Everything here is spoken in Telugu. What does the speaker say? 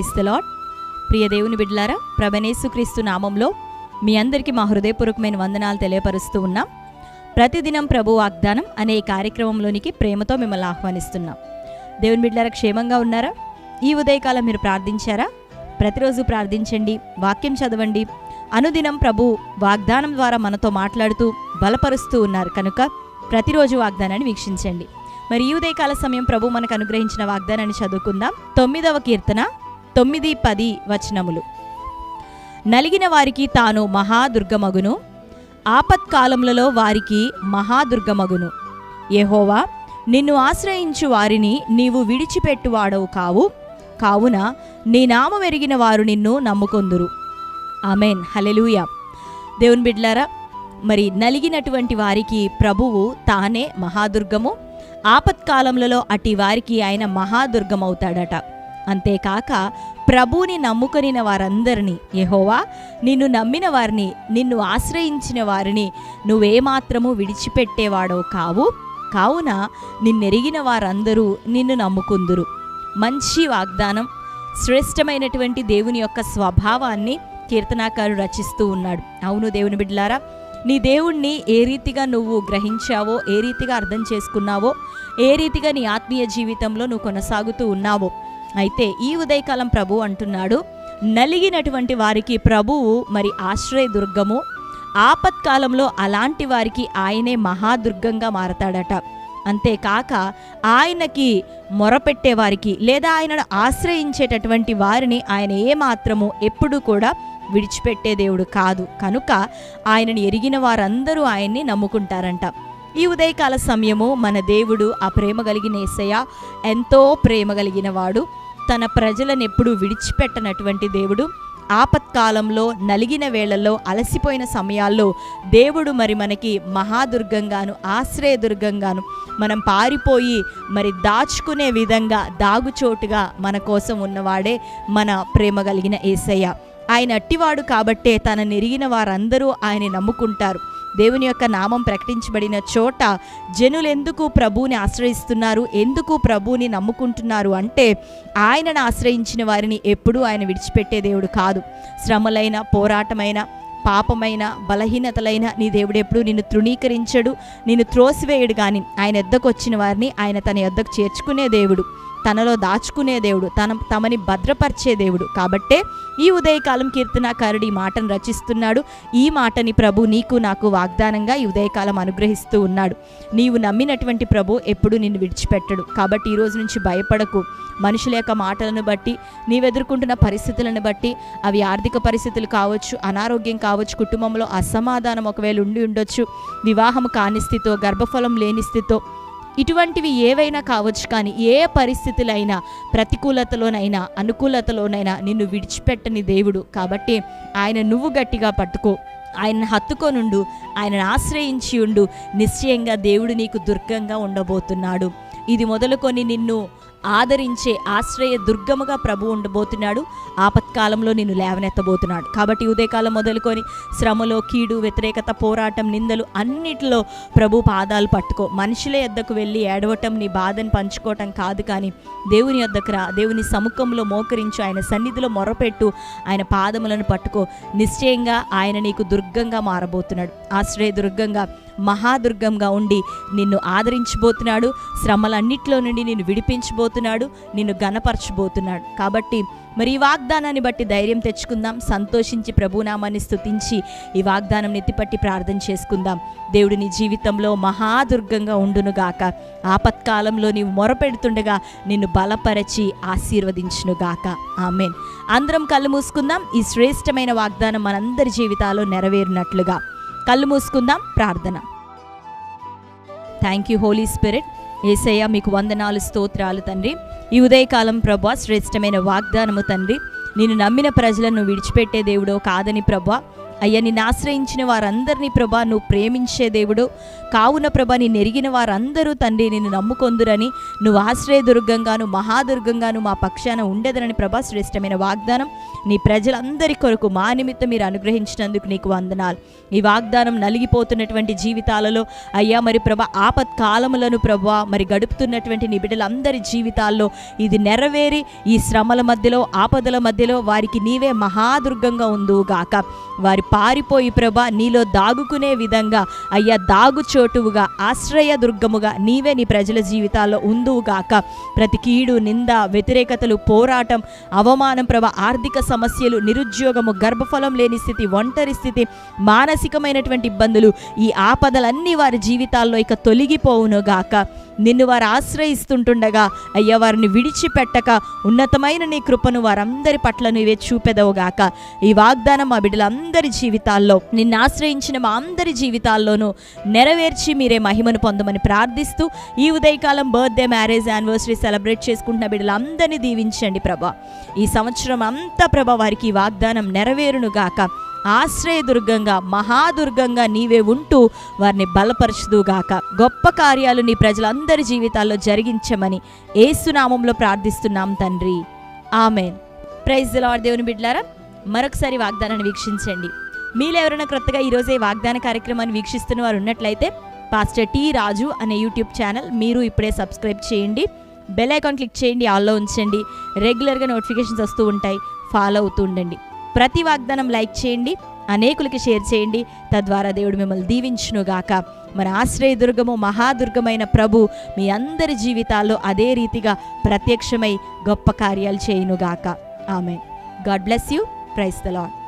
ప్రైస్ లాడ్ ప్రియ దేవుని బిడ్లారా ప్రభనేసుక్రీస్తు నామంలో మీ అందరికీ మా హృదయపూర్వకమైన వందనాలు తెలియపరుస్తూ ఉన్నాం. ప్రతిదినం ప్రభు వాగ్దానం అనే కార్యక్రమంలోనికి ప్రేమతో మిమ్మల్ని ఆహ్వానిస్తున్నాం. దేవుని బిడ్లారా క్షేమంగా ఉన్నారా? ఈ ఉదయకాలం మీరు ప్రార్థించారా? ప్రతిరోజు ప్రార్థించండి వాక్యం చదవండి. అనుదినం ప్రభు వాగ్దానం ద్వారా మనతో మాట్లాడుతూ బలపరుస్తూ ఉన్నారు కనుక ప్రతిరోజు వాగ్దానాన్ని వీక్షించండి. మరి ఈ ఉదయకాల సమయం ప్రభు మనకు అనుగ్రహించిన వాగ్దానాన్ని చదువుకుందాం. తొమ్మిదవ కీర్తన తొమ్మిది పది వచనములు. నలిగిన వారికి తాను మహాదుర్గమగును. ఆపత్కాలములలో వారికి మహాదుర్గమగును. యహోవా నిన్ను ఆశ్రయించు వారిని నీవు విడిచిపెట్టువాడవు కావు. కావున నీ నామం ఎరిగిన వారు నిన్ను నమ్ముకొందురు. ఆమెన్. హలెలూయ దేవుని బిడ్లారా మరి నలిగినటువంటి వారికి ప్రభువు తానే మహాదుర్గము. ఆపత్కాలములలో అటి వారికి ఆయన మహాదుర్గమవుతాడట. అంతేకాక ప్రభువుని నమ్ముకొనిన వారందరినీ యహోవా నిన్ను నమ్మిన వారిని నిన్ను ఆశ్రయించిన వారిని నువ్వేమాత్రము విడిచిపెట్టేవాడో కావు. కావున నిన్నెరిగిన వారందరూ నిన్ను నమ్ముకుందురు. మంచి వాగ్దానం. శ్రేష్టమైనటువంటి దేవుని యొక్క స్వభావాన్ని కీర్తనాకారుడు రచిస్తూ ఉన్నాడు. అవును దేవుని బిడ్డలారా నీ దేవుణ్ణి ఏ రీతిగా నువ్వు గ్రహించావో ఏ రీతిగా అర్థం చేసుకున్నావో ఏ రీతిగా నీ ఆత్మీయ జీవితంలో నువ్వు కొనసాగుతూ ఉన్నావో అయితే ఈ ఉదయకాలం ప్రభు అంటున్నాడు నలిగినటువంటి వారికి ప్రభువు మరి ఆశ్రయ దుర్గము ఆపత్కాలంలో అలాంటి వారికి ఆయనే మహాదుర్గంగా మారతాడట. అంతేకాక ఆయనకి మొరపెట్టే వారికి లేదా ఆయనను ఆశ్రయించేటటువంటి వారిని ఆయన ఏమాత్రము ఎప్పుడూ కూడా విడిచిపెట్టే దేవుడు కాదు. కనుక ఆయనను ఎరిగిన వారందరూ ఆయన్ని నమ్ముకుంటారంట. ఈ ఉదయకాల సమయము మన దేవుడు ఆ ప్రేమ కలిగిన ఏసయ్య ఎంతో ప్రేమ కలిగిన వాడు. తన ప్రజలను ఎప్పుడూ విడిచిపెట్టనటువంటి దేవుడు. ఆపత్కాలంలో నలిగిన వేళల్లో అలసిపోయిన సమయాల్లో దేవుడు మరి మనకి మహాదుర్గంగాను ఆశ్రయదుర్గంగాను మనం పారిపోయి మరి దాచుకునే విధంగా దాగుచోటుగా మన కోసం ఉన్నవాడే మన ప్రేమ కలిగిన ఏసయ్య. ఆయన అట్టివాడు కాబట్టే తన నెరిగిన వారందరూ ఆయన నమ్ముకుంటారు. దేవుని యొక్క నామం ప్రకటించబడిన చోట జనులు ఎందుకు ప్రభువుని ఆశ్రయిస్తున్నారు? ఎందుకు ప్రభువుని నమ్ముకుంటున్నారు? అంటే ఆయనను ఆశ్రయించిన వారిని ఎప్పుడూ ఆయన విడిచిపెట్టే దేవుడు కాదు. శ్రమలైన పోరాటమైన పాపమైన బలహీనతలైన నీ దేవుడు ఎప్పుడు నిన్ను తృణీకరించడు నిన్ను త్రోసివేయడు కానీ ఆయన ఎద్దకు వచ్చిన వారిని ఆయన తన ఎద్దకు చేర్చుకునే దేవుడు. తనలో దాచుకునే దేవుడు తన తమని భద్రపరిచే దేవుడు. కాబట్టే ఈ ఉదయకాలం కీర్తనాకారుడు ఈ మాటను రచిస్తున్నాడు. ఈ మాటని ప్రభు నీకు నాకు వాగ్దానంగా ఈ ఉదయకాలం అనుగ్రహిస్తూ ఉన్నాడు. నీవు నమ్మినటువంటి ప్రభు ఎప్పుడు నిన్ను విడిచిపెట్టడు. కాబట్టి ఈ రోజు నుంచి భయపడకు. మనుషుల యొక్క మాటలను బట్టి నీవెదుర్కొంటున్న పరిస్థితులను బట్టి అవి ఆర్థిక పరిస్థితులు కావచ్చు అనారోగ్యం కావచ్చు కుటుంబంలో అసమాధానం ఒకవేళ ఉండి ఉండొచ్చు వివాహం కాని స్థితితో గర్భఫలం లేని స్థితితో ఇటువంటివి ఏవైనా కావచ్చు కానీ ఏ పరిస్థితులైనా ప్రతికూలతలోనైనా అనుకూలతలోనైనా నిన్ను విడిచిపెట్టని దేవుడు. కాబట్టి ఆయన నువ్వు గట్టిగా పట్టుకో. ఆయనను హత్తుకొనుండు ఆయనను ఆశ్రయించి ఉండు నిశ్చయంగా దేవుడు నీకు దుర్గంగా ఉండబోతున్నాడు. ఇది మొదలుకొని నిన్ను ఆదరించే ఆశ్రయ దుర్గముగా ప్రభు ఉండబోతున్నాడు. ఆపత్కాలంలో నిన్ను లేవనెత్తబోతున్నాడు. కాబట్టి ఉదయకాలం మొదలుకొని శ్రమలో కీడు వ్యతిరేకత పోరాటం నిందలు అన్నిటిలో ప్రభు పాదాలు పట్టుకో. మనుషుల యొద్దకు వెళ్ళి ఏడవటం నీ బాధను పంచుకోవటం కాదు కానీ దేవుని యొద్దకు రా. దేవుని సముఖంలో మోకరించు ఆయన సన్నిధిలో మొరపెట్టు. ఆయన పాదములను పట్టుకో. నిశ్చయంగా ఆయన నీకు దుర్గంగా మారబోతున్నాడు. ఆశ్రయ దుర్గంగా మహాదుర్గంగా ఉండి నిన్ను ఆదరించబోతున్నాడు. శ్రమలన్నిట్లో నుండి నిన్ను విడిపించబోతున్నాడు. నిన్ను గనపరచబోతున్నాడు కాబట్టి మరి ఈ వాగ్దానాన్ని బట్టి ధైర్యం తెచ్చుకుందాం. సంతోషించి ప్రభునామాన్ని స్తుతించి ఈ వాగ్దానం నెత్తిపట్టి ప్రార్థన చేసుకుందాం. దేవుడు నీ జీవితంలో మహాదుర్గంగా ఉండునుగాక ఆపత్కాలంలో నీవు మొరపెడుతుండగా నిన్ను బలపరచి ఆశీర్వదించునుగాక ఆమెన్. అందరం కళ్ళు మూసుకుందాం. ఈ శ్రేష్టమైన వాగ్దానం మనందరి జీవితాల్లో నెరవేరినట్లుగా. కళ్ళు మూసుకుందాం. ప్రార్థన. Thank you holy spirit Yesayya మీకు వందనాలు స్తోత్రాలు తండ్రి. ఈ ఉదయకాలం ప్రభా శ్రేష్టమైన వాగ్దానము తండ్రి. నేను నమ్మిన ప్రజలను విడిచిపెట్టే దేవుడో కాదని ప్రభా అయ్యా నిన్ను ఆశ్రయించిన వారందరినీ ప్రభా నువ్వు ప్రేమించే దేవుడు. కావున ప్రభా నిన్ను ఎరిగిన వారందరూ తండ్రి నిన్ను నమ్ముకొందురని నువ్వు ఆశ్రయదుర్గంగాను మహాదుర్గంగాను మా పక్షాన ఉండేదనని ప్రభా శ్రేష్టమైన వాగ్దానం. నీ ప్రజలందరి కొరకు మా నిమిత్తం మీరు అనుగ్రహించినందుకు నీకు వందనాలు. ఈ వాగ్దానం నలిగిపోతున్నటువంటి జీవితాలలో అయ్యా మరి ప్రభా ఆపత్కాలములను ప్రభా మరి గడుపుతున్నటువంటి నీ బిడ్డలందరి జీవితాల్లో ఇది నెరవేరి ఈ శ్రమల మధ్యలో ఆపదల మధ్యలో వారికి నీవే మహాదుర్గంగా ఉందూ గాక వారి పారిపోయి ప్రభా నీలో దాగుకునే విధంగా అయ్యా దాగు చోటువుగా ఆశ్రయ దుర్గముగా నీవే నీ ప్రజల జీవితాల్లో ఉందువు గాక. ప్రతి కీడు నింద వ్యతిరేకతలు పోరాటం అవమానం ప్రభ ఆర్థిక సమస్యలు నిరుద్యోగము గర్భఫలం లేని స్థితి ఒంటరి స్థితి మానసికమైనటువంటి ఇబ్బందులు ఈ ఆపదలన్నీ వారి జీవితాల్లో ఇక తొలగిపోవునుగాక నిన్ను వారు ఆశ్రయిస్తుంటుండగా అయ్యా వారిని విడిచిపెట్టక ఉన్నతమైన నీ కృపను వారందరి పట్ల నువ్వే చూపెదవుగాక ఈ వాగ్దానం మా బిడ్డలందరి జీవితాల్లో నిన్ను ఆశ్రయించిన మా అందరి జీవితాల్లోనూ నెరవేర్చి మీరే మహిమను పొందమని ప్రార్థిస్తూ ఈ ఉదయకాలం బర్త్డే మ్యారేజ్ యానివర్సరీ సెలబ్రేట్ చేసుకుంటున్న బిడ్డలందరినీ దీవించండి ప్రభా. ఈ సంవత్సరం అంతా ప్రభా వారికి వాగ్దానం నెరవేరును గాక. ఆశ్రయదుర్గంగా మహాదుర్గంగా నీవే ఉంటూ వారిని బలపరచుదుగాక గొప్ప కార్యాలు నీ ప్రజలందరి జీవితాల్లో జరిగించమని ఏసునామంలో ప్రార్థిస్తున్నాం తండ్రి. ఆమెన్. ప్రైజ్ లార్డ్ దేవుని బిడ్లారా మరొకసారి వాగ్దానాన్ని వీక్షించండి. మీలో ఎవరైనా క్రొత్తగా ఈరోజే వాగ్దాన కార్యక్రమాన్ని వీక్షిస్తున్న వారు ఉన్నట్లయితే పాస్టర్ టీ రాజు అనే యూట్యూబ్ ఛానల్ మీరు ఇప్పుడే సబ్స్క్రైబ్ చేయండి. బెల్ ఐకాన్ క్లిక్ చేయండి ఆల్లో ఉంచండి. రెగ్యులర్గా నోటిఫికేషన్స్ వస్తూ ఉంటాయి. ఫాలో అవుతూ ఉండండి. ప్రతి వాగ్దానం లైక్ చేయండి అనేకులకి షేర్ చేయండి. తద్వారా దేవుడు మిమ్మల్ని దీవించునుగాక. మన ఆశ్రయదుర్గము మహాదుర్గమైన ప్రభు మీ అందరి జీవితాల్లో అదే రీతిగా ప్రత్యక్షమై గొప్ప కార్యాలు చేయునుగాక. ఆమె God bless you. Praise the Lord